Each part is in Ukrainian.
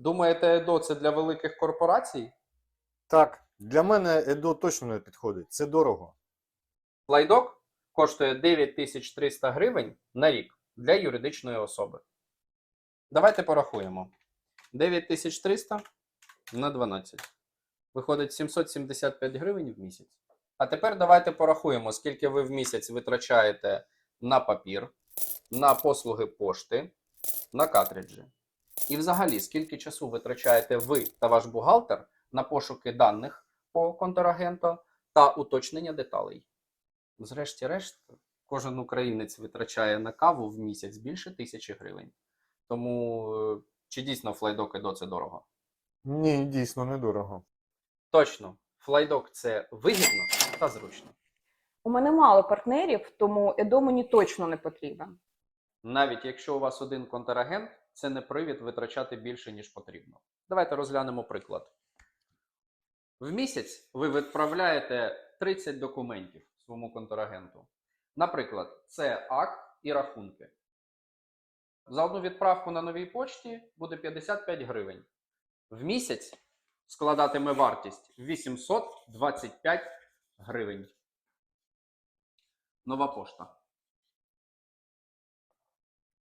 Думаєте, ЕДО це для великих корпорацій? Так, для мене ЕДО точно не підходить. Це дорого. Флайдок коштує 9300 гривень на рік для юридичної особи. Давайте порахуємо. 9300 на 12. Виходить 775 гривень в місяць. А тепер давайте порахуємо, скільки ви в місяць витрачаєте на папір, на послуги пошти, на картриджі. І взагалі, скільки часу витрачаєте ви та ваш бухгалтер на пошуки даних по контрагенту та уточнення деталей. Зрешті-решт, кожен українець витрачає на каву в місяць більше тисячі гривень. Тому е, чи дійсно флайдок і до це дорого? Ні, дійсно недорого. Точно, флайдок це вигідно та зручно. У мене мало партнерів, тому ЕДО мені точно не потрібен. Навіть якщо у вас один контрагент, це не привід витрачати більше, ніж потрібно. Давайте розглянемо приклад. В місяць ви відправляєте 30 документів своєму контрагенту. Наприклад, це акт і рахунки. За одну відправку на новій почті буде 55 гривень. В місяць складатиме вартість 825 гривень. Нова пошта.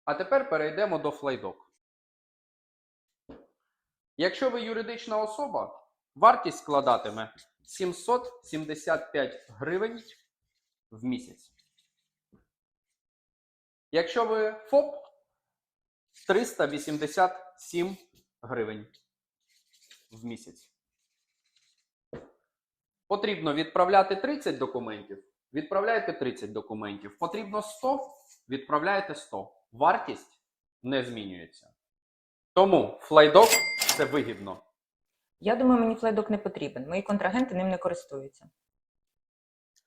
А тепер перейдемо до флайдок. Якщо ви юридична особа, вартість складатиме 775 гривень в місяць. Якщо ви ФОП 387 гривень в місяць. Потрібно відправляти 30 документів. Відправляєте 30 документів. Потрібно 100, відправляєте 100. Вартість не змінюється. Тому флайдок це вигідно. Я думаю, мені флайдок не потрібен. Мої контрагенти ним не користуються.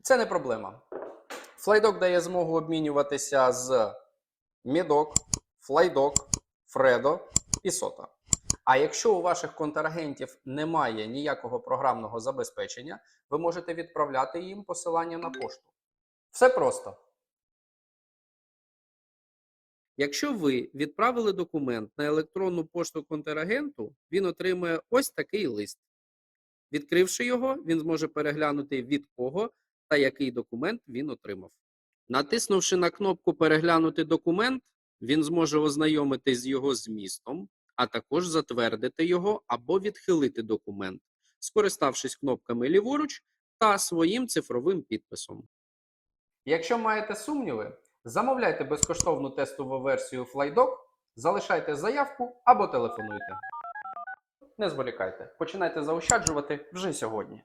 Це не проблема. Флайдок дає змогу обмінюватися з Мідок, Флайдок, Фредо і Сота. А якщо у ваших контрагентів немає ніякого програмного забезпечення, ви можете відправляти їм посилання на пошту. Все просто. Якщо ви відправили документ на електронну пошту контрагенту, він отримує ось такий лист. Відкривши його, він зможе переглянути від кого та який документ він отримав. Натиснувши на кнопку Переглянути документ, він зможе ознайомитись з його змістом, а також затвердити його або відхилити документ, скориставшись кнопками ліворуч та своїм цифровим підписом. Якщо маєте сумніви, замовляйте безкоштовну тестову версію FlyDoc, залишайте заявку або телефонуйте. Не зволікайте, починайте заощаджувати вже сьогодні.